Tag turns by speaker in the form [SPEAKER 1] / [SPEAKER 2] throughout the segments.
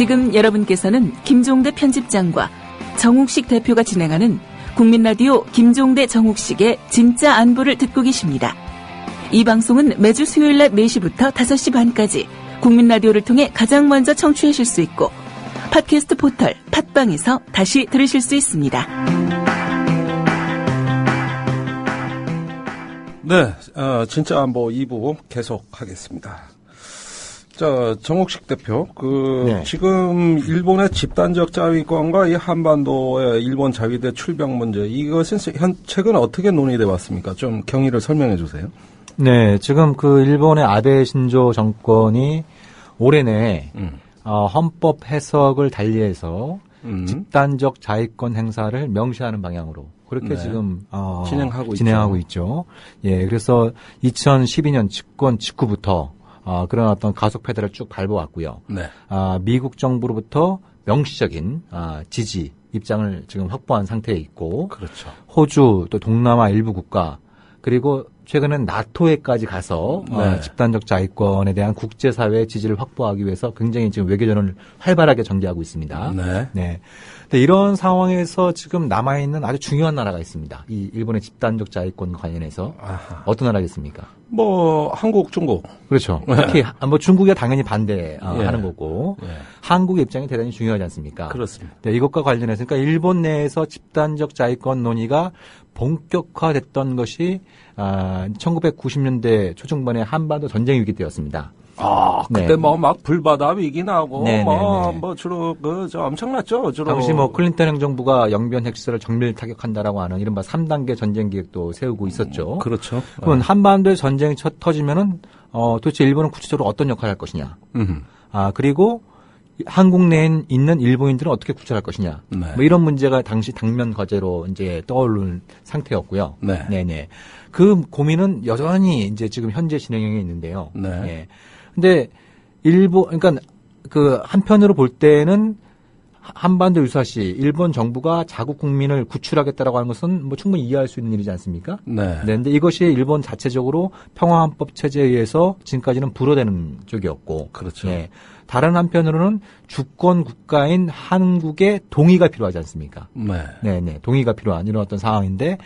[SPEAKER 1] 지금 여러분께서는 김종대 편집장과 정욱식 대표가 진행하는 국민라디오 김종대 정욱식의 진짜 안보를 듣고 계십니다. 이 방송은 매주 수요일 낮 4시부터 5시 반까지 국민라디오를 통해 가장 먼저 청취하실 수 있고 팟캐스트 포털 팟빵에서 다시 들으실 수 있습니다.
[SPEAKER 2] 네, 어, 진짜 안보 2부 계속하겠습니다. 자, 정옥식 대표, 그,
[SPEAKER 3] 네.
[SPEAKER 2] 지금 일본의 집단적 자위권과 이 한반도의 일본 자위대 출병 문제, 이것은 현, 최근 어떻게 논의돼 왔습니까? 좀 경위를 설명해 주세요.
[SPEAKER 3] 네, 지금 그 일본의 아베 신조 정권이 올해 내에
[SPEAKER 2] 음.
[SPEAKER 3] 어, 헌법 해석을 달리해서
[SPEAKER 2] 음.
[SPEAKER 3] 집단적 자위권 행사를 명시하는 방향으로 그렇게
[SPEAKER 2] 네.
[SPEAKER 3] 지금 어,
[SPEAKER 2] 진행하고
[SPEAKER 3] 진행하고 있죠. 예, 그래서 2012년 집권 직후부터 어, 그런 어떤 가속 페달을 쭉 밟아왔고요.
[SPEAKER 2] 네.
[SPEAKER 3] 아, 미국 정부로부터 명시적인 아, 지지 입장을 지금 확보한 상태에 있고
[SPEAKER 2] 그렇죠.
[SPEAKER 3] 호주 또 동남아 일부 국가 그리고 최근엔 나토에까지 가서
[SPEAKER 2] 네.
[SPEAKER 3] 어, 집단적 자위권에 대한 국제사회의 지지를 확보하기 위해서 굉장히 지금 외교전을 활발하게 전개하고 있습니다.
[SPEAKER 2] 네.
[SPEAKER 3] 네. 근데 이런 상황에서 지금 남아있는 아주 중요한 나라가 있습니다. 이 일본의 집단적 자위권 관련해서
[SPEAKER 2] 아하.
[SPEAKER 3] 어떤 나라겠습니까?
[SPEAKER 2] 뭐, 한국, 중국.
[SPEAKER 3] 그렇죠. 특히 하- 뭐 중국이 당연히 반대하는
[SPEAKER 2] 예.
[SPEAKER 3] 거고
[SPEAKER 2] 예.
[SPEAKER 3] 한국의 입장이 대단히 중요하지 않습니까?
[SPEAKER 2] 그렇습니다.
[SPEAKER 3] 네, 이것과 관련해서 그러니까 일본 내에서 집단적 자위권 논의가 본격화됐던 것이 아, 1990년대 초중반에 한반도 전쟁 위기 때였습니다.
[SPEAKER 2] 아, 그때
[SPEAKER 3] 네.
[SPEAKER 2] 뭐막 불바다 위기 나고
[SPEAKER 3] 네,
[SPEAKER 2] 뭐,
[SPEAKER 3] 네, 네.
[SPEAKER 2] 뭐 주로 그 저 엄청났죠. 주로
[SPEAKER 3] 당시 뭐 클린턴 행정부가 영변 핵시설을 정밀 타격한다라고 하는 이른바 3단계 전쟁 계획도 세우고 있었죠.
[SPEAKER 2] 그렇죠.
[SPEAKER 3] 그건 한반도에 전쟁이 쳐 터지면은 어 도대체 일본은 구체적으로 어떤 역할을 할 것이냐.
[SPEAKER 2] 음.
[SPEAKER 3] 아 그리고 한국 내에 있는 일본인들은 어떻게 구출할 것이냐.
[SPEAKER 2] 네.
[SPEAKER 3] 뭐 이런 문제가 당시 당면 과제로 이제 떠오른 상태였고요.
[SPEAKER 2] 네.
[SPEAKER 3] 네네. 그 고민은 여전히 이제 지금 현재 진행형에 있는데요.
[SPEAKER 2] 네.
[SPEAKER 3] 예. 근데 일본 그러니까 그 한편으로 볼 때는 한반도 유사시 일본 정부가 자국 국민을 구출하겠다라고 하는 것은 뭐 충분히 이해할 수 있는 일이지 않습니까?
[SPEAKER 2] 네.
[SPEAKER 3] 네, 근데 이것이 일본 자체적으로 평화헌법 체제에 의해서 지금까지는 불어되는 쪽이었고,
[SPEAKER 2] 그렇죠.
[SPEAKER 3] 예. 다른 한편으로는 주권 국가인 한국의 동의가 필요하지 않습니까?
[SPEAKER 2] 네.
[SPEAKER 3] 네, 네, 동의가 필요한 이런 어떤 상황인데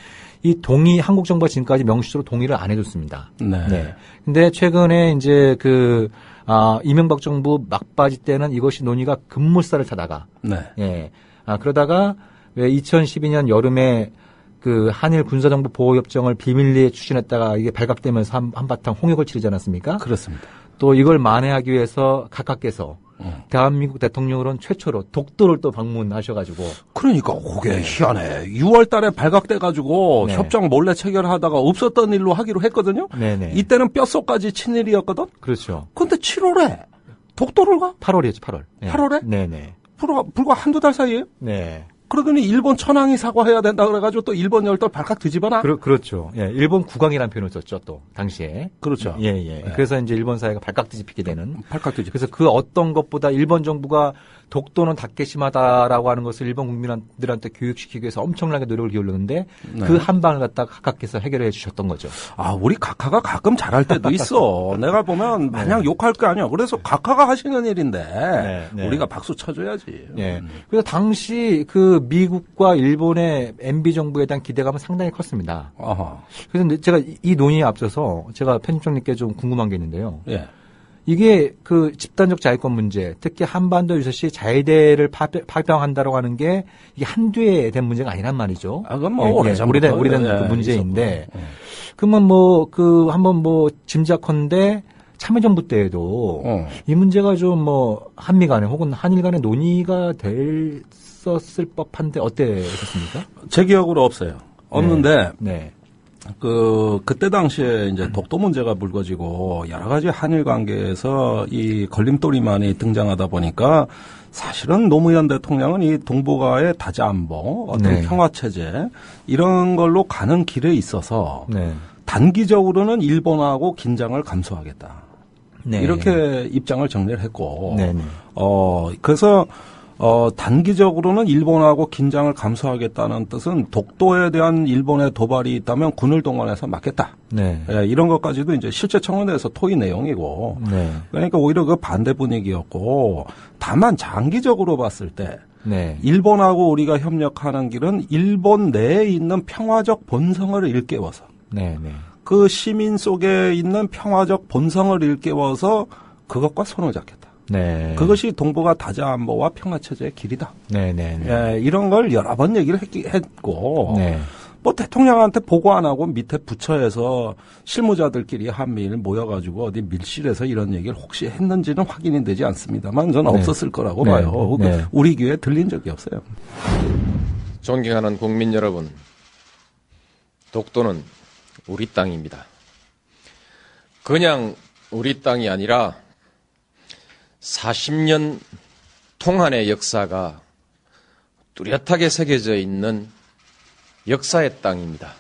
[SPEAKER 3] 이 동의 한국 정부가 지금까지 명시적으로 동의를 안 해줬습니다.
[SPEAKER 2] 네.
[SPEAKER 3] 근데 최근에 이제 그 아, 이명박 정부 막바지 때는 이것이 논의가 급물살을 타다가
[SPEAKER 2] 네.
[SPEAKER 3] 예. 아, 그러다가 왜 2012년 여름에 그 한일 군사정보 보호협정을 비밀리에 추진했다가 이게 발각되면서 한, 한바탕 홍역을 치르지 않았습니까?
[SPEAKER 2] 그렇습니다.
[SPEAKER 3] 또 이걸 만회하기 위해서 각하께서
[SPEAKER 2] 어.
[SPEAKER 3] 대한민국 대통령으로는 최초로 독도를 또 방문하셔가지고
[SPEAKER 2] 그러니까 그게 희한해. 6월 달에 발각돼 가지고
[SPEAKER 3] 네.
[SPEAKER 2] 협정 몰래 체결하다가 없었던 일로 하기로 했거든요.
[SPEAKER 3] 네네.
[SPEAKER 2] 이때는 뼛속까지 친일이었거든.
[SPEAKER 3] 그렇죠.
[SPEAKER 2] 근데 7월에 독도를 가?
[SPEAKER 3] 8월이었죠, 8월.
[SPEAKER 2] 8월에?
[SPEAKER 3] 네네.
[SPEAKER 2] 불과, 불과 한두 달 사이에?
[SPEAKER 3] 네.
[SPEAKER 2] 그러더니 일본 천황이 사과해야 된다 그래가지고 또 일본 열도 발칵 뒤집어놔.
[SPEAKER 3] 그렇, 그렇죠. 예, 일본 국왕이라는 표현을 썼죠, 또, 당시에.
[SPEAKER 2] 그렇죠.
[SPEAKER 3] 예, 예. 그래서 이제 일본 사회가 발칵 뒤집히게 되는.
[SPEAKER 2] 발칵 뒤집.
[SPEAKER 3] 그래서 그 어떤 것보다 일본 정부가 독도는 심하다라고 하는 것을 일본 국민들한테 교육시키기 위해서 엄청나게 노력을 기울였는데
[SPEAKER 2] 네.
[SPEAKER 3] 그한 방을 갖다가 각각께서 해결해 주셨던 거죠.
[SPEAKER 2] 아, 우리 각하가 가끔 잘할 때도 있어. 내가 보면 마냥 욕할 게 아니야. 그래서 각하가 하시는 일인데
[SPEAKER 3] 네, 네.
[SPEAKER 2] 우리가 박수 쳐줘야지.
[SPEAKER 3] 예. 그래서 당시 그 미국과 일본의 MB 정부에 대한 기대감은 상당히 컸습니다.
[SPEAKER 2] 아하.
[SPEAKER 3] 그래서 제가 이- 이 논의에 앞서서 제가 편집장님께 좀 궁금한 게 있는데요.
[SPEAKER 2] 예.
[SPEAKER 3] 이게 그 집단적 자위권 문제, 특히 한반도 유사시 자위대를 파병- 파병한다라고 하는 게 이게 한두에 된 문제가 아니란 말이죠.
[SPEAKER 2] 아, 그건 뭐
[SPEAKER 3] 예, 예,
[SPEAKER 2] 오래전부터
[SPEAKER 3] 오래된 오래된
[SPEAKER 2] 예,
[SPEAKER 3] 그 문제인데.
[SPEAKER 2] 예.
[SPEAKER 3] 그러면 뭐 그 한번 뭐 짐작컨대 참여정부 때에도
[SPEAKER 2] 어.
[SPEAKER 3] 이 문제가 좀 뭐 한미 간에 혹은 한일 간에 논의가 됐었을 법한데 어땠습니까?
[SPEAKER 2] 제 기억으로 없어요. 없는데
[SPEAKER 3] 네.
[SPEAKER 2] 그 그때 당시에 이제 독도 문제가 불거지고 여러 가지 한일 관계에서 이 걸림돌이 등장하다 보니까 사실은 노무현 대통령은 이 동북아의 다자안보 어떤
[SPEAKER 3] 네.
[SPEAKER 2] 평화 체제 이런 걸로 가는 길에 있어서
[SPEAKER 3] 네.
[SPEAKER 2] 단기적으로는 일본하고 긴장을 감수하겠다.
[SPEAKER 3] 네.
[SPEAKER 2] 이렇게 입장을 정리를 했고
[SPEAKER 3] 네, 네.
[SPEAKER 2] 어 그래서 어, 단기적으로는 일본하고 긴장을 감수하겠다는 뜻은 독도에 대한 일본의 도발이 있다면 군을 동원해서 막겠다.
[SPEAKER 3] 네.
[SPEAKER 2] 예, 이런 것까지도 이제 실제 청원에서 토의 내용이고.
[SPEAKER 3] 네.
[SPEAKER 2] 그러니까 오히려 그 반대 분위기였고 다만 장기적으로 봤을 때
[SPEAKER 3] 네.
[SPEAKER 2] 일본하고 우리가 협력하는 길은 일본 내에 있는 평화적 본성을 일깨워서
[SPEAKER 3] 네. 네.
[SPEAKER 2] 그 시민 속에 있는 평화적 본성을 일깨워서 그것과 손을 잡겠다.
[SPEAKER 3] 네.
[SPEAKER 2] 그것이 동북아 다자 안보와 평화 체제의 길이다.
[SPEAKER 3] 네. 네. 네.
[SPEAKER 2] 예, 이런 걸 여러 번 얘기를 했, 했고
[SPEAKER 3] 네.
[SPEAKER 2] 뭐 대통령한테 보고 안 하고 밑에 부처에서 실무자들끼리 한미일 모여가지고 어디 밀실에서 이런 얘기를 혹시 했는지는 확인이 되지 않습니다만 저는
[SPEAKER 3] 네.
[SPEAKER 2] 없었을 거라고
[SPEAKER 3] 네.
[SPEAKER 2] 봐요.
[SPEAKER 3] 네.
[SPEAKER 2] 우리 귀에 들린 적이 없어요.
[SPEAKER 4] 존경하는 국민 여러분, 독도는 우리 땅입니다. 그냥 우리 땅이 아니라 40년 통한의 역사가 뚜렷하게 새겨져 있는 역사의 땅입니다.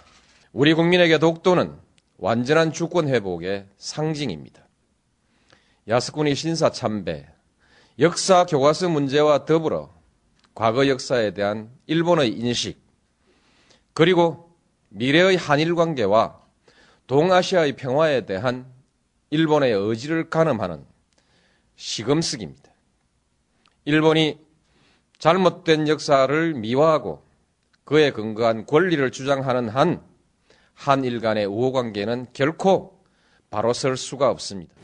[SPEAKER 4] 우리 국민에게 독도는 완전한 주권 회복의 상징입니다. 야스쿠니 신사 참배, 역사 교과서 문제와 더불어 과거 역사에 대한 일본의 인식, 그리고 미래의 한일 관계와 동아시아의 평화에 대한 일본의 의지를 가늠하는 시금석입니다. 일본이 잘못된 역사를 미화하고 그에 근거한 권리를 주장하는 한 한일 간의 우호 관계는 결코 바로 설 수가 없습니다.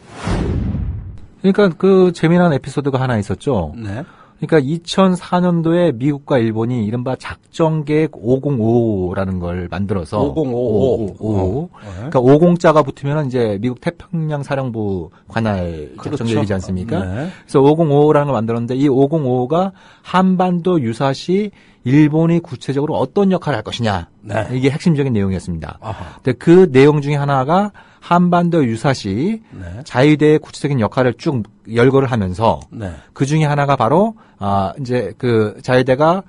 [SPEAKER 3] 그러니까 그 재미난 에피소드가 하나 있었죠.
[SPEAKER 2] 네.
[SPEAKER 3] 그러니까 2004년도에 미국과 일본이 이른바 작전 계획 505라는 걸 만들어서
[SPEAKER 2] 5055.
[SPEAKER 3] 555.
[SPEAKER 2] 어, 네.
[SPEAKER 3] 그러니까 50자가 붙으면 이제 미국 태평양 사령부 관할 작전 계획이지 않습니까?
[SPEAKER 2] 네.
[SPEAKER 3] 그래서 505라는 걸 만들었는데 이 505가 한반도 유사시 일본이 구체적으로 어떤 역할을 할 것이냐.
[SPEAKER 2] 네.
[SPEAKER 3] 이게 핵심적인 내용이었습니다.
[SPEAKER 2] 아하.
[SPEAKER 3] 근데 그 내용 중에 하나가 한반도 유사시
[SPEAKER 2] 네.
[SPEAKER 3] 자위대의 구체적인 역할을 쭉 열거를 하면서
[SPEAKER 2] 네.
[SPEAKER 3] 그 중에 하나가 바로 아 이제 그 자위대가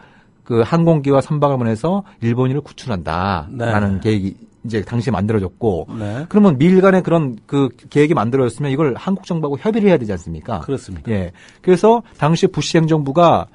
[SPEAKER 3] 그 항공기와 선박을 보내서 일본인을 구출한다라는
[SPEAKER 2] 네.
[SPEAKER 3] 계획이 이제 당시에 만들어졌고
[SPEAKER 2] 네.
[SPEAKER 3] 그러면 미일 간에 그런 그 계획이 만들어졌으면 이걸 한국 정부하고 협의를 해야 되지 않습니까?
[SPEAKER 2] 그렇습니다.
[SPEAKER 3] 예. 그래서 당시 부시 행정부가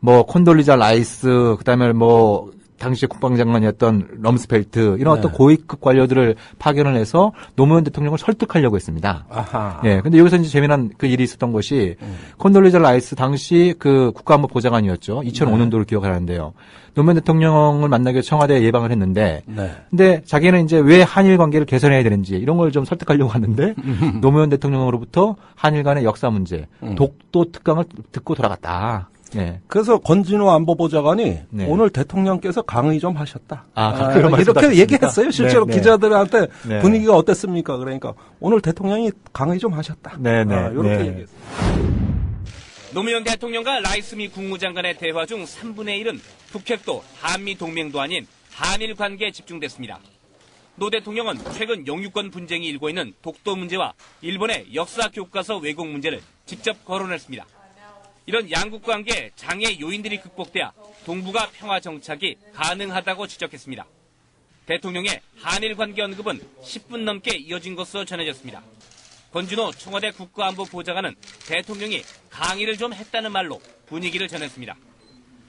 [SPEAKER 3] 뭐 콘돌리자 라이스 그다음에 뭐 당시 국방장관이었던 럼스펠트 이런 어떤
[SPEAKER 2] 네.
[SPEAKER 3] 고위급 관료들을 파견을 해서 노무현 대통령을 설득하려고 했습니다.
[SPEAKER 2] 아하.
[SPEAKER 3] 예. 근데 여기서 이제 재미난 그 일이 있었던 것이
[SPEAKER 2] 음.
[SPEAKER 3] 콘돌리자 라이스 당시 그 국가안보 보좌관이었죠.
[SPEAKER 2] 네.
[SPEAKER 3] 2005년도를 기억하는데요. 노무현 대통령을 만나기 청와대에 예방을 했는데
[SPEAKER 2] 네.
[SPEAKER 3] 근데 자기는 이제 왜 한일 관계를 개선해야 되는지 이런 걸 좀 설득하려고 하는데 노무현 대통령으로부터 한일 간의 역사 문제,
[SPEAKER 2] 음.
[SPEAKER 3] 독도 특강을 듣고 돌아갔다. 예.
[SPEAKER 2] 그래서 건진호 안보보좌관이
[SPEAKER 3] 네.
[SPEAKER 2] 오늘 대통령께서 강의 좀 하셨다.
[SPEAKER 3] 아, 그런 말씀도
[SPEAKER 2] 이렇게
[SPEAKER 3] 하셨습니까?
[SPEAKER 2] 얘기했어요. 실제로
[SPEAKER 3] 네, 네.
[SPEAKER 2] 기자들한테
[SPEAKER 3] 네.
[SPEAKER 2] 분위기가 어땠습니까? 그러니까 오늘 대통령이 강의 좀 하셨다.
[SPEAKER 3] 네, 네,
[SPEAKER 2] 아, 이렇게
[SPEAKER 3] 네.
[SPEAKER 2] 얘기했어요.
[SPEAKER 5] 노무현 대통령과 라이스미 국무장관의 대화 중 3분의 1은 북핵도 한미 동맹도 아닌 한일 관계에 집중됐습니다. 노 대통령은 최근 영유권 분쟁이 일고 있는 독도 문제와 일본의 역사 교과서 왜곡 문제를 직접 거론했습니다. 이런 양국 관계 장애 요인들이 극복돼야 동북아 평화 정착이 가능하다고 지적했습니다. 대통령의 한일 관계 언급은 10분 넘게 이어진 것으로 전해졌습니다. 권준호 청와대 국가안보 보좌관은 대통령이 강의를 좀 했다는 말로 분위기를 전했습니다.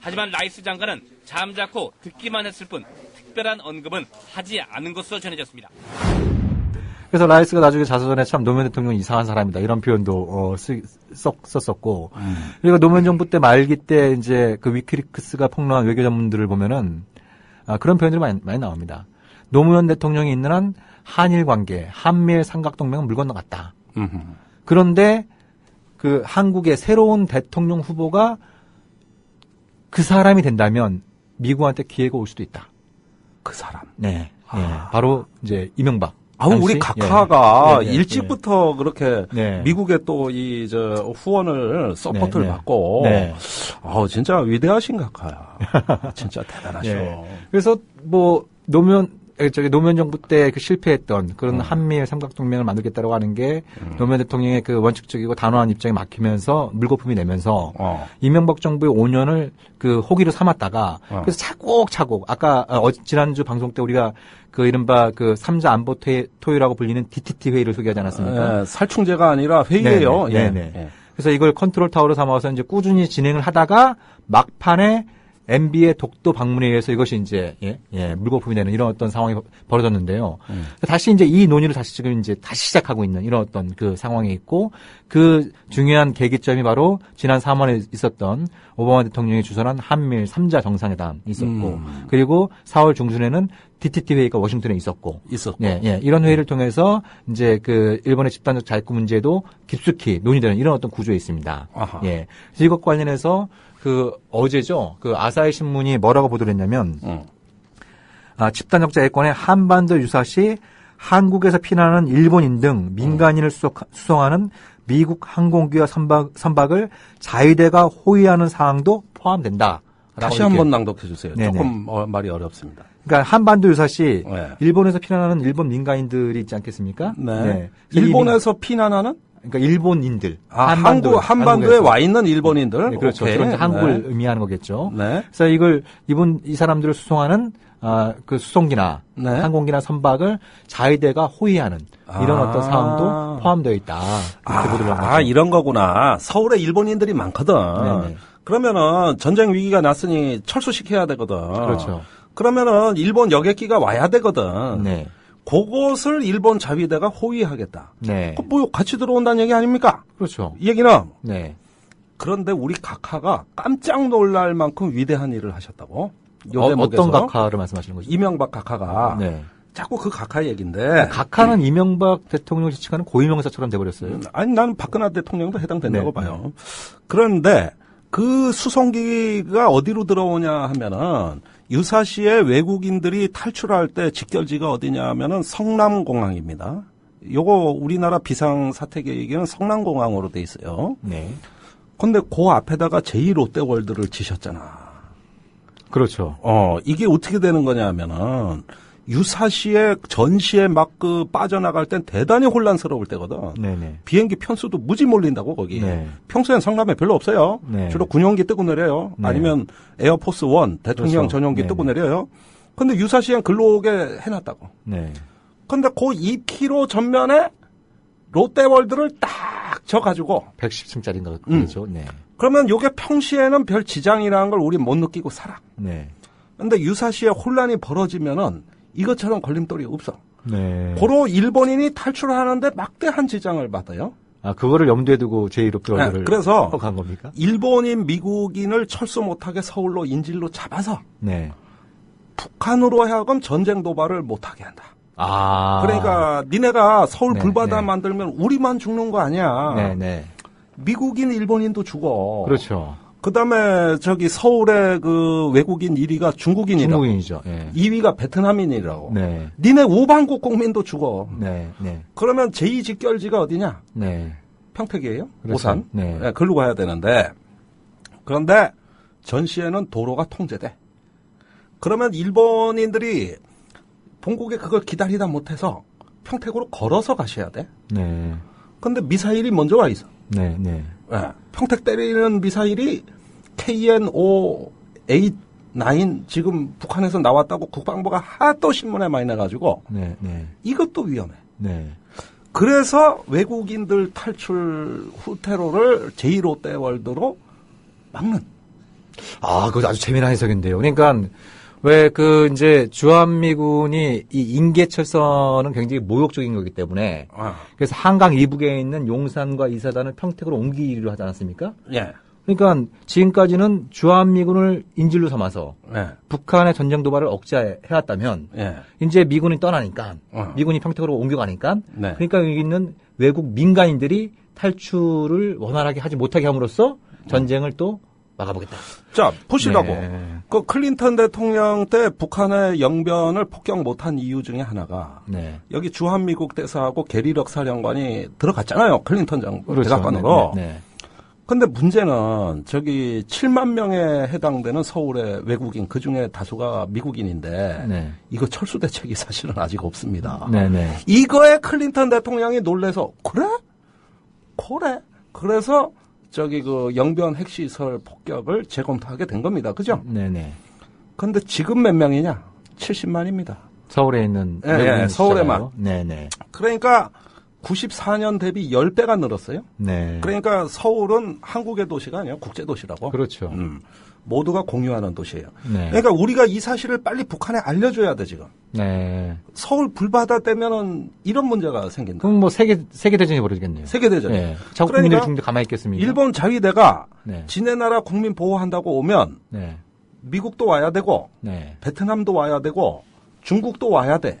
[SPEAKER 5] 하지만 라이스 장관은 잠자코 듣기만 했을 뿐 특별한 언급은 하지 않은 것으로 전해졌습니다.
[SPEAKER 3] 그래서 라이스가 나중에 자서전에 참 노무현 대통령 이상한 사람이다 이런 표현도 어, 쓰, 썩 썼었고 그리고 노무현 정부 때 말기 때 이제 그 위키리크스가 폭로한 외교 전문들을 보면은 아, 그런 표현들이 많이, 많이 나옵니다. 노무현 대통령이 있는 한 한일 관계, 한미일 삼각동맹은 물 건너갔다.
[SPEAKER 2] 음흠.
[SPEAKER 3] 그런데 그 한국의 새로운 대통령 후보가 그 사람이 된다면 미국한테 기회가 올 수도 있다.
[SPEAKER 2] 그 사람.
[SPEAKER 3] 네. 예. 바로 이제 이명박.
[SPEAKER 2] 아우? 우리 각하가
[SPEAKER 3] 예, 예, 예,
[SPEAKER 2] 일찍부터 그렇게
[SPEAKER 3] 네.
[SPEAKER 2] 미국의 또 이 저 후원을 서포트를
[SPEAKER 3] 네, 네.
[SPEAKER 2] 받고
[SPEAKER 3] 네.
[SPEAKER 2] 아우 진짜 위대하신 각하야. 진짜 대단하셔.
[SPEAKER 3] 예. 그래서 뭐 노무현 에, 저기 노무현 정부 때 그 실패했던
[SPEAKER 2] 음.
[SPEAKER 3] 그런 한미일 삼각동맹을 만들겠다고 하는 게 노무현 대통령의 그 원칙적이고 단호한 입장이 막히면서 물거품이 내면서
[SPEAKER 2] 어.
[SPEAKER 3] 이명박 정부의 5년을 그 호기로 삼았다가
[SPEAKER 2] 어.
[SPEAKER 3] 그래서 차곡차곡 아까 어, 지난주 방송 때 우리가 그 이른바 그 삼자 안보 토의, 토요라고 불리는 DTT 회의를 소개하지 않았습니까?
[SPEAKER 2] 예, 살충제가 아니라 회의예요.
[SPEAKER 3] 네네,
[SPEAKER 2] 예.
[SPEAKER 3] 네네.
[SPEAKER 2] 예.
[SPEAKER 3] 그래서 이걸 컨트롤 타워로 삼아서 이제 꾸준히 진행을 하다가 막판에 MB의 독도 방문에 의해서 이것이 이제 예, 예, 물거품이 되는 이런 어떤 상황이 벌어졌는데요. 다시 이제 이 논의를 다시 지금 이제 다시 시작하고 있는 이런 어떤 그 상황에 있고 그 중요한 계기점이 바로 지난 3월에 있었던 오바마 대통령이 주선한 한밀 3자 정상회담이 있었고 그리고 4월 중순에는 DTT 회의가 워싱턴에 있었고
[SPEAKER 2] 있었고.
[SPEAKER 3] 예, 예. 이런 회의를 통해서 이제 그 일본의 집단적 자익구 문제도 깊숙이 논의되는 이런 어떤 구조에 있습니다.
[SPEAKER 2] 아하.
[SPEAKER 3] 예. 이것 관련해서 그 어제죠. 그 아사히 신문이 뭐라고 보도를 했냐면
[SPEAKER 2] 응.
[SPEAKER 3] 아, 집단적 자익권의 한반도 유사시 한국에서 피난하는 일본인 등 민간인을 수석, 수송 하는 미국 항공기와 선박, 선박을 자위대가 호위하는 사항도 포함된다.
[SPEAKER 2] 다시 한 번 낭독해 주세요.
[SPEAKER 3] 네네.
[SPEAKER 2] 조금 어, 말이 어렵습니다.
[SPEAKER 3] 그러니까 한반도 유사시
[SPEAKER 2] 네.
[SPEAKER 3] 일본에서 피난하는 일본 민간인들이 있지 않겠습니까?
[SPEAKER 2] 네.
[SPEAKER 3] 이
[SPEAKER 2] 일본에서 피난하는
[SPEAKER 3] 민- 그러니까 일본인들
[SPEAKER 2] 아, 한국 한반도에
[SPEAKER 3] 한국에서.
[SPEAKER 2] 와 있는 일본인들.
[SPEAKER 3] 네, 그렇죠.
[SPEAKER 2] 오케이.
[SPEAKER 3] 한국을
[SPEAKER 2] 네.
[SPEAKER 3] 의미하는 거겠죠.
[SPEAKER 2] 네.
[SPEAKER 3] 그래서 이걸 이분 이 사람들을 수송하는 아, 그 수송기나
[SPEAKER 2] 네.
[SPEAKER 3] 항공기나 선박을 자위대가 호위하는 이런
[SPEAKER 2] 아.
[SPEAKER 3] 어떤 사항도 포함되어 있다. 이렇게 보도를 한
[SPEAKER 2] 아,
[SPEAKER 3] 거죠.
[SPEAKER 2] 이런 거구나. 서울에 일본인들이 많거든.
[SPEAKER 3] 네네.
[SPEAKER 2] 그러면은 전쟁 위기가 났으니 철수시켜야 되거든.
[SPEAKER 3] 그렇죠.
[SPEAKER 2] 그러면은 일본 여객기가 와야 되거든.
[SPEAKER 3] 네.
[SPEAKER 2] 그것을 일본 자위대가 호위하겠다.
[SPEAKER 3] 네.
[SPEAKER 2] 그 뭐 같이 들어온다는 얘기 아닙니까?
[SPEAKER 3] 그렇죠.
[SPEAKER 2] 이 얘기는
[SPEAKER 3] 네.
[SPEAKER 2] 그런데 우리 각하가 깜짝 놀랄 만큼 위대한 일을 하셨다고. 요
[SPEAKER 3] 어, 어떤 각하를 말씀하시는 거죠?
[SPEAKER 2] 이명박 각하가
[SPEAKER 3] 네.
[SPEAKER 2] 자꾸 그 각하 얘기인데
[SPEAKER 3] 각하는 이명박 대통령을 지칭하는 고위명사처럼 돼버렸어요.
[SPEAKER 2] 음, 아니 나는 박근혜 대통령도 해당된다고
[SPEAKER 3] 네.
[SPEAKER 2] 봐요. 그런데 그 수송기가 어디로 들어오냐 하면은 유사시에 외국인들이 탈출할 때 직결지가 어디냐 하면은 성남공항입니다. 요거 우리나라 비상 사태 계획에는 성남공항으로 돼 있어요.
[SPEAKER 3] 네.
[SPEAKER 2] 근데 그 앞에다가 제2롯데월드를 지셨잖아.
[SPEAKER 3] 그렇죠.
[SPEAKER 2] 어, 이게 어떻게 되는 거냐 하면은 유사시에 전시에 막 그 빠져나갈 땐 대단히 혼란스러울 때거든.
[SPEAKER 3] 네네.
[SPEAKER 2] 비행기 편수도 무지 몰린다고 거기.
[SPEAKER 3] 네.
[SPEAKER 2] 평소엔 성남에 별로 없어요.
[SPEAKER 3] 네.
[SPEAKER 2] 주로 군용기 뜨고 내려요.
[SPEAKER 3] 네.
[SPEAKER 2] 아니면 에어포스 원 대통령
[SPEAKER 3] 그렇죠.
[SPEAKER 2] 전용기
[SPEAKER 3] 네,
[SPEAKER 2] 뜨고
[SPEAKER 3] 네.
[SPEAKER 2] 내려요. 근데 유사시엔 글로 오게 해놨다고.
[SPEAKER 3] 네.
[SPEAKER 2] 근데 그 2km 전면에 롯데월드를 딱 져가지고
[SPEAKER 3] 110층짜리인가
[SPEAKER 2] 음.
[SPEAKER 3] 그렇죠. 네.
[SPEAKER 2] 그러면 요게 평시에는 별 지장이라는 걸 우리 못 느끼고 살아.
[SPEAKER 3] 네.
[SPEAKER 2] 근데 유사시에 혼란이 벌어지면은 이것처럼 걸림돌이 없어.
[SPEAKER 3] 네.
[SPEAKER 2] 고로 일본인이 탈출하는데 막대한 지장을 받아요.
[SPEAKER 3] 아, 그거를 염두에 두고 제1롯데월드를
[SPEAKER 2] 네, 그래서
[SPEAKER 3] 간 겁니까?
[SPEAKER 2] 일본인, 미국인을 철수 못하게 서울로 인질로 잡아서
[SPEAKER 3] 네.
[SPEAKER 2] 북한으로 하여금 전쟁 도발을 못하게 한다.
[SPEAKER 3] 아.
[SPEAKER 2] 그러니까 니네가 서울
[SPEAKER 3] 네,
[SPEAKER 2] 불바다
[SPEAKER 3] 네.
[SPEAKER 2] 만들면 우리만 죽는 거 아니야.
[SPEAKER 3] 네, 네.
[SPEAKER 2] 미국인, 일본인도 죽어.
[SPEAKER 3] 그렇죠.
[SPEAKER 2] 그 다음에 저기 서울의 그 외국인 1위가 중국인이라고.
[SPEAKER 3] 중국인이죠. 예.
[SPEAKER 2] 2위가 베트남인이라고.
[SPEAKER 3] 네.
[SPEAKER 2] 니네 우방국 국민도 죽어.
[SPEAKER 3] 네, 네.
[SPEAKER 2] 그러면 제2 직결지가 어디냐?
[SPEAKER 3] 네.
[SPEAKER 2] 평택이에요.
[SPEAKER 3] 그렇죠.
[SPEAKER 2] 오산.
[SPEAKER 3] 네.
[SPEAKER 2] 네, 글로 가야 되는데 그런데 전시에는 도로가 통제돼. 그러면 일본인들이 본국에 그걸 기다리다 못해서 평택으로 걸어서 가셔야 돼.
[SPEAKER 3] 네.
[SPEAKER 2] 근데 미사일이 먼저 와 있어.
[SPEAKER 3] 네, 네.
[SPEAKER 2] 예, 평택 때리는 미사일이 KN-589 지금 북한에서 나왔다고 국방부가 하도 신문에 많이 나가지고
[SPEAKER 3] 네, 네.
[SPEAKER 2] 이것도 위험해.
[SPEAKER 3] 네.
[SPEAKER 2] 그래서 외국인들 탈출 후테로를 제1롯데월드로 막는.
[SPEAKER 3] 아, 그거 아주 재미난 해석인데요. 그러니까 왜 그 이제 주한미군이 이 인계철선은 굉장히 모욕적인 거기 때문에
[SPEAKER 2] 아,
[SPEAKER 3] 그래서 한강 이북에 있는 용산과 이사단을 평택으로 옮기기로 하지 않았습니까?
[SPEAKER 2] 예,
[SPEAKER 3] 그러니까 지금까지는 주한미군을 인질로 삼아서
[SPEAKER 2] 예,
[SPEAKER 3] 북한의 전쟁 도발을 억제해왔다면
[SPEAKER 2] 예.
[SPEAKER 3] 이제 미군이 떠나니까
[SPEAKER 2] 어.
[SPEAKER 3] 미군이 평택으로 옮겨가니까
[SPEAKER 2] 네.
[SPEAKER 3] 그러니까 여기 있는 외국 민간인들이 탈출을 원활하게 하지 못하게 함으로써 전쟁을 또 막아보겠다.
[SPEAKER 2] 자, 보시라고.
[SPEAKER 3] 네.
[SPEAKER 2] 그 클린턴 대통령 때 북한의 영변을 폭격 못한 이유 중에 하나가
[SPEAKER 3] 네.
[SPEAKER 2] 여기 주한미국 대사하고 게리력 사령관이 들어갔잖아요. 클린턴 정부
[SPEAKER 3] 그렇죠.
[SPEAKER 2] 대사관으로.
[SPEAKER 3] 네, 네,
[SPEAKER 2] 근데 문제는 저기 7만 명에 해당되는 서울의 외국인 그 중에 다수가 미국인인데
[SPEAKER 3] 네.
[SPEAKER 2] 이거 철수 대책이 사실은 아직 없습니다.
[SPEAKER 3] 네, 네.
[SPEAKER 2] 이거에 클린턴 대통령이 놀래서 그래? 그래? 그래서 저기 그 영변 핵시설 폭격을 재검토하게 된 겁니다. 그죠?
[SPEAKER 3] 네, 네.
[SPEAKER 2] 근데 지금 몇 명이냐? 70만입니다.
[SPEAKER 3] 서울에 있는
[SPEAKER 2] 예, 예,
[SPEAKER 3] 외국인
[SPEAKER 2] 서울에만.
[SPEAKER 3] 숫자가요? 네, 네.
[SPEAKER 2] 그러니까 94년 대비 10배가 늘었어요.
[SPEAKER 3] 네.
[SPEAKER 2] 그러니까 서울은 한국의 도시가 아니라 국제 도시라고.
[SPEAKER 3] 그렇죠.
[SPEAKER 2] 음, 모두가 공유하는 도시예요.
[SPEAKER 3] 네.
[SPEAKER 2] 그러니까 우리가 이 사실을 빨리 북한에 알려줘야 돼 지금.
[SPEAKER 3] 네.
[SPEAKER 2] 서울 불바다 때면은 이런 문제가 생긴다.
[SPEAKER 3] 그럼 뭐 세계 세계 대전이 벌어지겠네요.
[SPEAKER 2] 세계 대전.
[SPEAKER 3] 네. 자국 국민들이
[SPEAKER 2] 그러니까
[SPEAKER 3] 가만히 있겠습니까?
[SPEAKER 2] 일본 자위대가
[SPEAKER 3] 네.
[SPEAKER 2] 지네 나라 국민 보호한다고 오면
[SPEAKER 3] 네.
[SPEAKER 2] 미국도 와야 되고
[SPEAKER 3] 네.
[SPEAKER 2] 베트남도 와야 되고 중국도 와야 돼.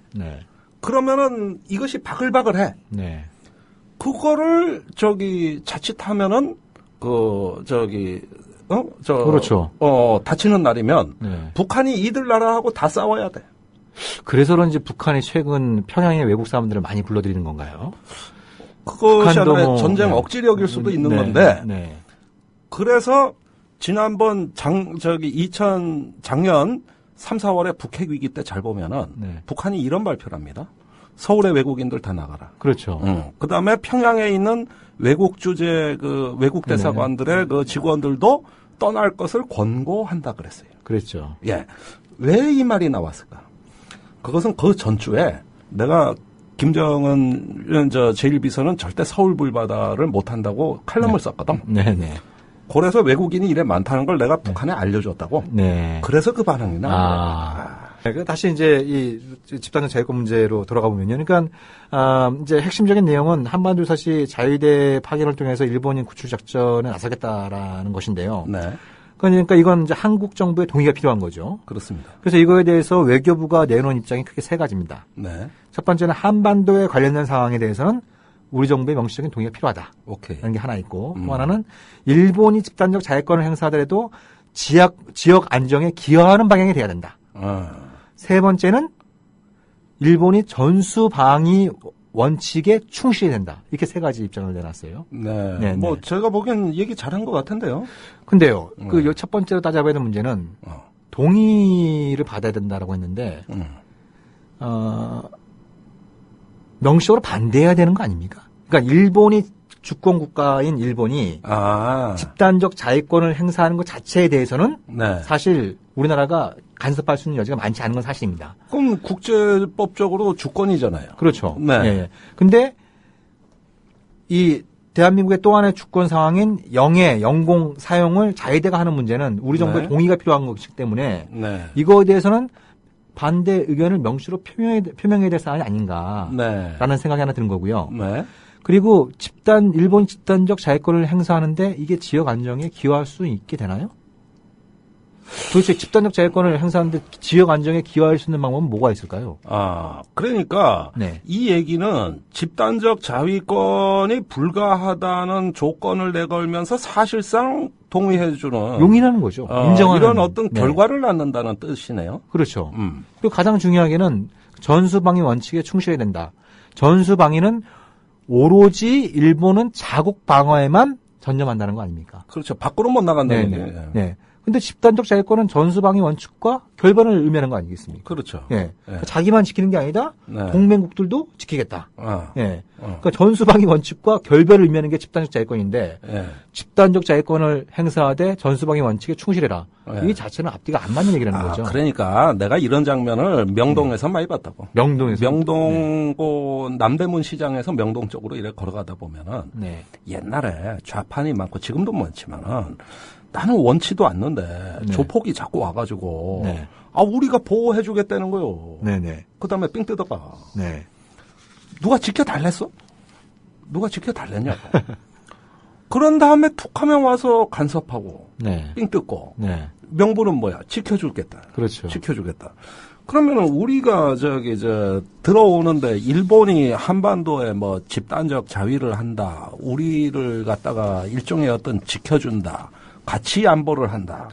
[SPEAKER 3] 네.
[SPEAKER 2] 그러면은 이것이 바글바글해.
[SPEAKER 3] 네.
[SPEAKER 2] 그거를 저기 자칫하면은 그 저기 어 저
[SPEAKER 3] 그렇죠.
[SPEAKER 2] 어 다치는 날이면
[SPEAKER 3] 네.
[SPEAKER 2] 북한이 이들 나라하고 다 싸워야 돼.
[SPEAKER 3] 그래서 그런지 북한이 최근 평양에 외국 사람들을 많이 불러들이는 건가요?
[SPEAKER 2] 그것이 하나의
[SPEAKER 3] 뭐,
[SPEAKER 2] 전쟁
[SPEAKER 3] 네.
[SPEAKER 2] 억지력일 수도 있는
[SPEAKER 3] 네.
[SPEAKER 2] 건데
[SPEAKER 3] 네.
[SPEAKER 2] 그래서 지난번 장 저기 2000 작년 3, 4월에 북핵 위기 때 잘 보면은
[SPEAKER 3] 네.
[SPEAKER 2] 북한이 이런 발표를 합니다. 서울의 외국인들 다 나가라.
[SPEAKER 3] 그렇죠.
[SPEAKER 2] 응. 그 다음에 평양에 있는 외국 주재 그 외국
[SPEAKER 3] 네.
[SPEAKER 2] 대사관들의 그 직원들도 떠날 것을 권고한다 그랬어요.
[SPEAKER 3] 그랬죠.
[SPEAKER 2] 예. 왜 이 말이 나왔을까? 그것은 그 전주에 내가 김정은 저 제1비서는 절대 서울 불바다를 못 한다고 칼럼을 썼거든.
[SPEAKER 3] 네, 네.
[SPEAKER 2] 그래서 외국인이 이래 많다는 걸 내가 북한에 알려줬다고.
[SPEAKER 3] 네.
[SPEAKER 2] 그래서 그 반응이 거야.
[SPEAKER 3] 아. 네, 그 다시 이제 이 집단적 자유권 문제로 돌아가 보면요. 그러니까 아, 이제 핵심적인 내용은 한반도 사실 자유대 파견을 통해서 일본인 구출 작전에 나서겠다라는 것인데요.
[SPEAKER 2] 네,
[SPEAKER 3] 그러니까 이건 이제 한국 정부의 동의가 필요한 거죠.
[SPEAKER 2] 그렇습니다.
[SPEAKER 3] 그래서 이거에 대해서 외교부가 내놓은 입장이 크게 세 가지입니다.
[SPEAKER 2] 네,
[SPEAKER 3] 첫 번째는 한반도에 관련된 상황에 대해서는 우리 정부의 명시적인 동의가 필요하다.
[SPEAKER 2] 오케이.
[SPEAKER 3] 라는 게 하나 있고
[SPEAKER 2] 음.
[SPEAKER 3] 또 하나는 일본이 집단적 자유권을 행사하더라도 지역 지역 안정에 기여하는 방향이 돼야 된다.
[SPEAKER 2] 어,
[SPEAKER 3] 세 번째는 일본이 전수 방위 원칙에 충실해야 된다. 이렇게 세 가지 입장을 내놨어요.
[SPEAKER 2] 네.
[SPEAKER 3] 네,
[SPEAKER 2] 뭐
[SPEAKER 3] 네.
[SPEAKER 2] 제가 보기엔 얘기 잘한 것 같은데요.
[SPEAKER 3] 근데요,
[SPEAKER 2] 음.
[SPEAKER 3] 그첫 번째로 따져봐야 되는 문제는
[SPEAKER 2] 어,
[SPEAKER 3] 동의를 받아야 된다라고 했는데
[SPEAKER 2] 음.
[SPEAKER 3] 어, 명시적으로 반대해야 되는 거 아닙니까? 그러니까 일본이 주권 국가인 일본이
[SPEAKER 2] 아,
[SPEAKER 3] 집단적 자위권을 행사하는 것 자체에 대해서는
[SPEAKER 2] 네.
[SPEAKER 3] 사실 우리나라가 간섭할 수 있는 여지가 많지 않은 건 사실입니다.
[SPEAKER 2] 그럼 국제법적으로 주권이잖아요.
[SPEAKER 3] 그렇죠.
[SPEAKER 2] 네.
[SPEAKER 3] 예, 예. 근데 이 대한민국의 또 하나의 주권 상황인 영해, 영공 사용을 자위대가 하는 문제는 우리 정부의
[SPEAKER 2] 네.
[SPEAKER 3] 동의가 필요한 것이기 때문에
[SPEAKER 2] 네.
[SPEAKER 3] 이거에 대해서는 반대 의견을 명시로 표명해, 표명해야 될 사안이 아닌가라는
[SPEAKER 2] 네.
[SPEAKER 3] 생각이 하나 드는 거고요.
[SPEAKER 2] 네.
[SPEAKER 3] 그리고 집단 일본 집단적 자위권을 행사하는데 이게 지역 안정에 기여할 수 있게 되나요? 도대체 집단적 자위권을 행사하는데 지역 안정에 기여할 수 있는 방법은 뭐가 있을까요?
[SPEAKER 2] 아, 그러니까
[SPEAKER 3] 네.
[SPEAKER 2] 이 얘기는 집단적 자위권이 불가하다는 조건을 내걸면서 사실상 동의해주는
[SPEAKER 3] 용인하는 거죠.
[SPEAKER 2] 어,
[SPEAKER 3] 인정하는
[SPEAKER 2] 이런 어떤
[SPEAKER 3] 네.
[SPEAKER 2] 결과를 낳는다는 뜻이네요.
[SPEAKER 3] 그렇죠.
[SPEAKER 2] 음.
[SPEAKER 3] 그리고 가장 중요하게는 전수방위 원칙에 충실해야 된다. 전수방위는 오로지 일본은 자국 방어에만 전념한다는 거 아닙니까?
[SPEAKER 2] 그렇죠. 밖으로 못 나간다는
[SPEAKER 3] 네. 네. 근데 집단적 자유권은 전수방위 원칙과 결반을 의미하는 거 아니겠습니까?
[SPEAKER 2] 그렇죠.
[SPEAKER 3] 예.
[SPEAKER 2] 네.
[SPEAKER 3] 자기만 지키는 게 아니다.
[SPEAKER 2] 네.
[SPEAKER 3] 동맹국들도 지키겠다.
[SPEAKER 2] 아,
[SPEAKER 3] 예.
[SPEAKER 2] 어.
[SPEAKER 3] 그러니까 전수방위 원칙과 결별을 의미하는 게 집단적 자유권인데
[SPEAKER 2] 예.
[SPEAKER 3] 집단적 자유권을 행사하되 전수방위 원칙에 충실해라.
[SPEAKER 2] 네.
[SPEAKER 3] 이 자체는 앞뒤가 안 맞는 얘기라는
[SPEAKER 2] 아,
[SPEAKER 3] 거죠.
[SPEAKER 2] 그러니까 내가 이런 장면을 명동에서 많이 봤다고.
[SPEAKER 3] 명동에서
[SPEAKER 2] 명동 고 남대문 시장에서 명동 쪽으로 이렇게 걸어가다 보면은
[SPEAKER 3] 네.
[SPEAKER 2] 옛날에 좌판이 많고 지금도 많지만은 나는 원치도 않는데
[SPEAKER 3] 네.
[SPEAKER 2] 조폭이 자꾸 와가지고
[SPEAKER 3] 네.
[SPEAKER 2] 아 우리가 보호해주겠다는 거요.
[SPEAKER 3] 네, 네.
[SPEAKER 2] 그다음에 삥 뜯어가.
[SPEAKER 3] 네.
[SPEAKER 2] 누가 지켜달랬어? 누가 지켜달랬냐고. 그런 다음에 툭하면 와서 간섭하고
[SPEAKER 3] 네.
[SPEAKER 2] 삥 뜯고
[SPEAKER 3] 네.
[SPEAKER 2] 명분은 뭐야? 지켜주겠다.
[SPEAKER 3] 그렇죠.
[SPEAKER 2] 지켜주겠다. 그러면은 우리가 저기 저 들어오는데 일본이 한반도에 뭐 집단적 자위를 한다. 우리를 갖다가 일종의 어떤 지켜준다. 같이 안보를 한다.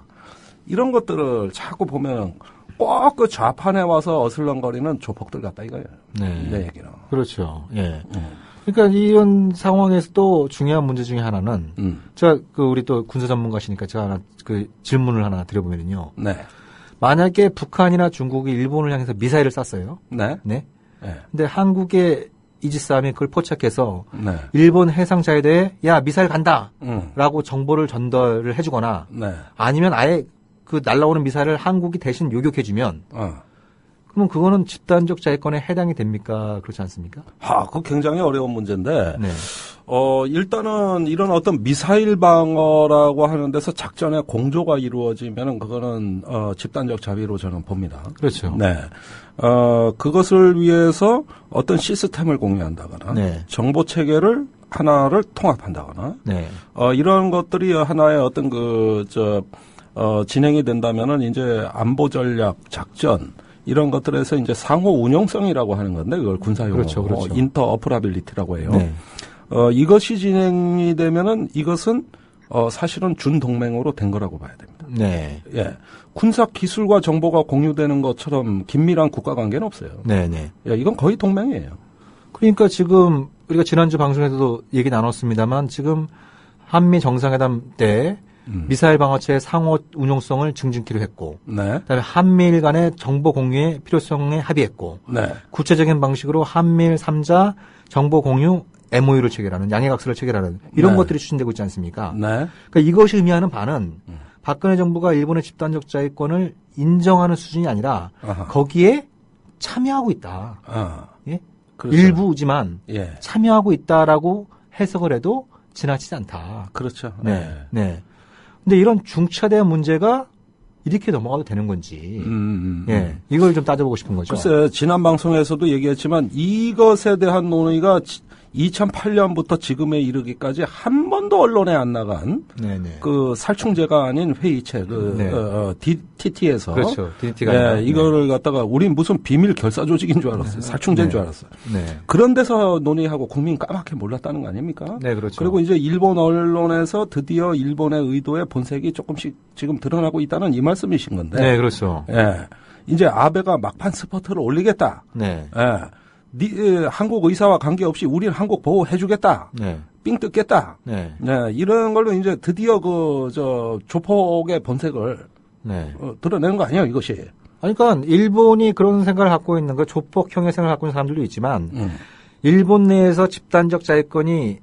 [SPEAKER 2] 이런 것들을 자꾸 보면 꼭 그 좌판에 와서 어슬렁거리는 조폭들 같다 이거예요.
[SPEAKER 3] 네.
[SPEAKER 2] 내 얘기는.
[SPEAKER 3] 그렇죠. 예.
[SPEAKER 2] 음.
[SPEAKER 3] 그러니까 이런 상황에서 또 중요한 문제 중에 하나는
[SPEAKER 2] 음.
[SPEAKER 3] 제가 그 우리 또 군사 전문가시니까 제가 하나 그 질문을 하나 드려보면요.
[SPEAKER 2] 네.
[SPEAKER 3] 만약에 북한이나 중국이 일본을 향해서 미사일을 쐈어요.
[SPEAKER 2] 네.
[SPEAKER 3] 네.
[SPEAKER 2] 네.
[SPEAKER 3] 근데 한국의 이지스함이 그걸 포착해서
[SPEAKER 2] 네.
[SPEAKER 3] 일본 해상자위대에 야 미사일 간다.
[SPEAKER 2] 음.
[SPEAKER 3] 라고 정보를 전달을 해주거나
[SPEAKER 2] 네.
[SPEAKER 3] 아니면 아예 그 날라오는 미사일을 한국이 대신 요격해주면
[SPEAKER 2] 어.
[SPEAKER 3] 그러면 그거는 집단적 자위권에 해당이 됩니까? 그렇지 않습니까?
[SPEAKER 2] 아, 그 굉장히 어려운 문제인데,
[SPEAKER 3] 네.
[SPEAKER 2] 어, 일단은 이런 어떤 미사일 방어라고 하는 데서 작전의 공조가 이루어지면은 그거는, 어, 집단적 자위로 저는 봅니다.
[SPEAKER 3] 그렇죠.
[SPEAKER 2] 네. 어, 그것을 위해서 어떤 시스템을 공유한다거나,
[SPEAKER 3] 네.
[SPEAKER 2] 정보 체계를 하나를 통합한다거나,
[SPEAKER 3] 네.
[SPEAKER 2] 어, 이런 것들이 하나의 어떤 그, 저, 어, 진행이 된다면은 이제 안보 전략, 작전, 이런 것들에서 이제 상호 운용성이라고 하는 건데 그걸 군사 용어로
[SPEAKER 3] 그렇죠, 그렇죠.
[SPEAKER 2] 인터어퍼라빌리티라고 해요.
[SPEAKER 3] 네.
[SPEAKER 2] 어, 이것이 진행이 되면은 이것은 어, 사실은 준동맹으로 된 거라고 봐야 됩니다.
[SPEAKER 3] 네.
[SPEAKER 2] 예. 군사 기술과 정보가 공유되는 것처럼 긴밀한 국가 관계는 없어요.
[SPEAKER 3] 네, 네.
[SPEAKER 2] 예, 이건 거의 동맹이에요.
[SPEAKER 3] 그러니까 지금 우리가 지난주 방송에서도 얘기 나눴습니다만 지금 한미 정상회담 때
[SPEAKER 2] 음.
[SPEAKER 3] 미사일 방어체의 상호 운용성을 증진키로 했고
[SPEAKER 2] 네.
[SPEAKER 3] 그다음에 한미일 간의 정보 공유의 필요성에 합의했고
[SPEAKER 2] 네.
[SPEAKER 3] 구체적인 방식으로 한미일 3자 정보 공유 MOU를 체결하는 양해각서를 체결하는 이런
[SPEAKER 2] 네.
[SPEAKER 3] 것들이 추진되고 있지 않습니까?
[SPEAKER 2] 네.
[SPEAKER 3] 그러니까 이것이 의미하는 바는
[SPEAKER 2] 음.
[SPEAKER 3] 박근혜 정부가 일본의 집단적 자위권을 인정하는 수준이 아니라
[SPEAKER 2] 아하.
[SPEAKER 3] 거기에 참여하고 있다.
[SPEAKER 2] 아.
[SPEAKER 3] 예?
[SPEAKER 2] 그렇죠.
[SPEAKER 3] 일부지만
[SPEAKER 2] 예.
[SPEAKER 3] 참여하고 있다라고 해석을 해도 지나치지 않다.
[SPEAKER 2] 그렇죠.
[SPEAKER 3] 네. 네. 근데 이런 중차대한 문제가 이렇게 넘어가도 되는 건지.
[SPEAKER 2] 음, 음, 음.
[SPEAKER 3] 예. 이걸 좀 따져보고 싶은 거죠.
[SPEAKER 2] 글쎄, 지난 방송에서도 얘기했지만 이것에 대한 논의가 2008년부터 지금에 이르기까지 한 번도 언론에 안 나간
[SPEAKER 3] 네네.
[SPEAKER 2] 그 살충제가 아닌 회의체, 그,
[SPEAKER 3] 네.
[SPEAKER 2] 어, 어, D, TT에서.
[SPEAKER 3] 그렇죠.
[SPEAKER 2] 네,
[SPEAKER 3] 아니라.
[SPEAKER 2] 이거를 갖다가 우린 무슨 비밀 결사 조직인 줄 알았어요. 살충제인
[SPEAKER 3] 네.
[SPEAKER 2] 줄 알았어요.
[SPEAKER 3] 네.
[SPEAKER 2] 그런 데서 논의하고 국민 까맣게 몰랐다는 거 아닙니까?
[SPEAKER 3] 네, 그렇죠.
[SPEAKER 2] 그리고 이제 일본 언론에서 드디어 일본의 의도의 본색이 조금씩 지금 드러나고 있다는 이 말씀이신 건데.
[SPEAKER 3] 네, 그렇죠.
[SPEAKER 2] 예. 이제 아베가 막판 스퍼트를 올리겠다.
[SPEAKER 3] 네.
[SPEAKER 2] 예. 니, 에, 한국 의사와 관계없이 우리는 한국 보호해주겠다.
[SPEAKER 3] 네.
[SPEAKER 2] 삥 뜯겠다.
[SPEAKER 3] 네.
[SPEAKER 2] 네, 이런 걸로 이제 드디어 그, 저, 조폭의 본색을
[SPEAKER 3] 네.
[SPEAKER 2] 어, 드러내는 거 아니에요, 이것이.
[SPEAKER 3] 아니, 그러니까 일본이 그런 생각을 갖고 있는 거 조폭형의 생각을 갖고 있는 사람들도 있지만
[SPEAKER 2] 음.
[SPEAKER 3] 일본 내에서 집단적 자위권이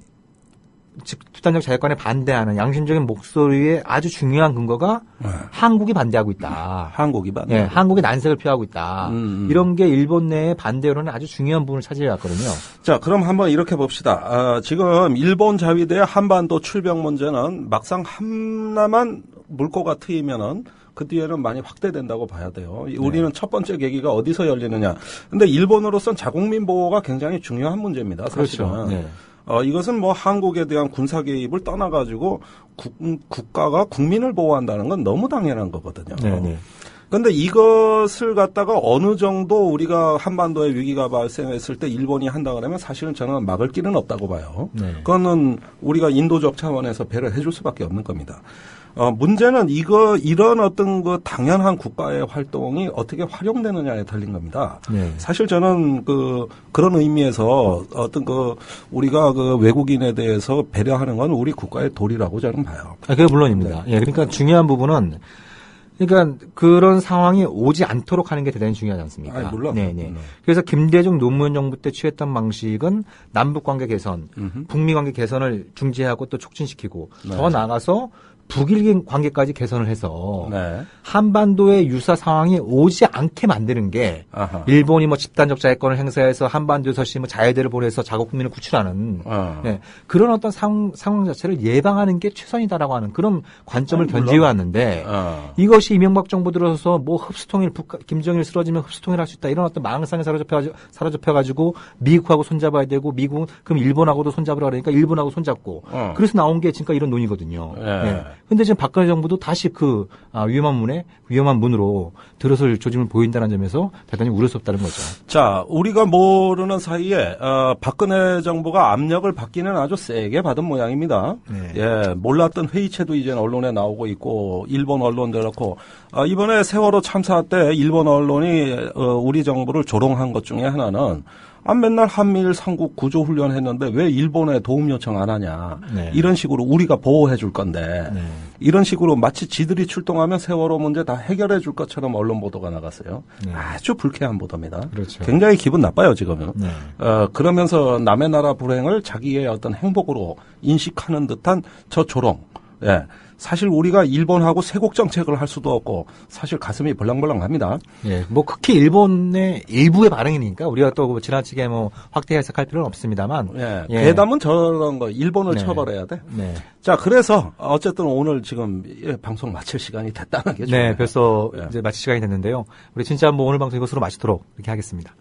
[SPEAKER 3] 집- 집단적 자위권에 반대하는 양심적인 목소리의 아주 중요한 근거가
[SPEAKER 2] 네.
[SPEAKER 3] 한국이 반대하고 있다.
[SPEAKER 2] 한국이 반.
[SPEAKER 3] 예, 한국이 난색을 표하고 있다.
[SPEAKER 2] 음, 음.
[SPEAKER 3] 이런 게 일본 내의 반대 여론의 아주 중요한 부분을 차지해 왔거든요.
[SPEAKER 2] 자, 그럼 한번 이렇게 봅시다. 아, 지금 일본 자위대의 한반도 출병 문제는 막상 하나만 물꼬가 트이면은 그 뒤에는 많이 확대된다고 봐야 돼요. 이- 우리는 첫 번째 계기가 어디서 열리느냐. 근데 일본으로선 자국민 보호가 굉장히 중요한 문제입니다. 사실은.
[SPEAKER 3] 그렇죠. 네.
[SPEAKER 2] 어, 이것은 뭐 한국에 대한 군사 개입을 떠나가지고 국, 국가가 국민을 보호한다는 건 너무 당연한 거거든요.
[SPEAKER 3] 네, 네.
[SPEAKER 2] 근데 이것을 갖다가 어느 정도 우리가 한반도에 위기가 발생했을 때 일본이 한다 그러면 사실은 저는 막을 길은 없다고 봐요.
[SPEAKER 3] 네.
[SPEAKER 2] 그거는 우리가 인도적 차원에서 배를 해줄 수밖에 없는 겁니다. 어, 문제는 이거, 이런 어떤 그 당연한 국가의 활동이 어떻게 활용되느냐에 달린 겁니다.
[SPEAKER 3] 네.
[SPEAKER 2] 사실 저는 그, 그런 의미에서 어떤 그, 우리가 그 외국인에 대해서 배려하는 건 우리 국가의 도리라고 저는 봐요.
[SPEAKER 3] 아, 그게 물론입니다. 예, 그러니까 중요한 부분은 그러니까 그런 상황이 오지 않도록 하는 게 대단히 중요하지 않습니까?
[SPEAKER 2] 아니, 물론.
[SPEAKER 3] 네, 네.
[SPEAKER 2] 음.
[SPEAKER 3] 그래서 김대중 노무현 정부 때 취했던 방식은 남북 관계 개선,
[SPEAKER 2] 음흠.
[SPEAKER 3] 북미 관계 개선을 중재하고 또 촉진시키고
[SPEAKER 2] 네.
[SPEAKER 3] 더 나아가서 북일 관계까지 개선을 해서
[SPEAKER 2] 네.
[SPEAKER 3] 한반도의 유사 상황이 오지 않게 만드는 게
[SPEAKER 2] 아하.
[SPEAKER 3] 일본이 뭐 집단적 자위권을 행사해서 한반도에서 뭐 자유대를 보내서 자국 국민을 구출하는
[SPEAKER 2] 어.
[SPEAKER 3] 네, 그런 어떤 상황, 상황 자체를 예방하는 게 최선이다라고 하는 그런 관점을
[SPEAKER 2] 아니, 물론.
[SPEAKER 3] 견지해 왔는데
[SPEAKER 2] 어.
[SPEAKER 3] 이것이 이명박 정부 들어서 뭐 흡수통일 북 김정일 쓰러지면 흡수통일 할 수 있다 이런 어떤 망상에 사로잡혀 사로잡혀 가지고 미국하고 손잡아야 되고 미국은 그럼 일본하고도 손잡으라 그러니까 일본하고 손잡고
[SPEAKER 2] 어.
[SPEAKER 3] 그래서 나온 게 지금 이런 논의거든요.
[SPEAKER 2] 예.
[SPEAKER 3] 근데 지금 박근혜 정부도 다시 그 아, 위험한 문에 위험한 문으로 들어설 조짐을 보인다는 점에서 대단히 우려스럽다는 거죠.
[SPEAKER 2] 자, 우리가 모르는 사이에 어, 박근혜 정부가 압력을 받기는 아주 세게 받은 모양입니다.
[SPEAKER 3] 네.
[SPEAKER 2] 예, 몰랐던 회의체도 이제 언론에 나오고 있고 일본 언론도 그렇고 아, 이번에 세월호 참사 때 일본 언론이 어, 우리 정부를 조롱한 것 중에 하나는 아, 맨날 한미일 삼국 구조 훈련 했는데 왜 일본에 도움 요청 안 하냐.
[SPEAKER 3] 네.
[SPEAKER 2] 이런 식으로 우리가 보호해 줄 건데
[SPEAKER 3] 네.
[SPEAKER 2] 이런 식으로 마치 지들이 출동하면 세월호 문제 다 해결해 줄 것처럼 언론 보도가 나갔어요.
[SPEAKER 3] 네.
[SPEAKER 2] 아주 불쾌한 보도입니다.
[SPEAKER 3] 그렇죠.
[SPEAKER 2] 굉장히 기분 나빠요 지금은.
[SPEAKER 3] 네.
[SPEAKER 2] 어, 그러면서 남의 나라 불행을 자기의 어떤 행복으로 인식하는 듯한 저 조롱. 예. 사실 우리가 일본하고 세국 정책을 할 수도 없고 사실 가슴이 벌렁벌렁합니다.
[SPEAKER 3] 예, 뭐 극히 일본의 일부의 반응이니까 우리가 또뭐 지나치게 뭐 확대 해석할 필요는 없습니다만.
[SPEAKER 2] 예,
[SPEAKER 3] 예.
[SPEAKER 2] 괴담은 저런 거 일본을
[SPEAKER 3] 네.
[SPEAKER 2] 처벌해야 돼.
[SPEAKER 3] 네.
[SPEAKER 2] 자, 그래서 어쨌든 오늘 지금 예, 방송 마칠 시간이 됐다는 게
[SPEAKER 3] 네. 벌써
[SPEAKER 2] 예.
[SPEAKER 3] 이제 마칠 시간이 됐는데요. 우리 진짜 뭐 오늘 방송 이것으로 마치도록 이렇게 하겠습니다.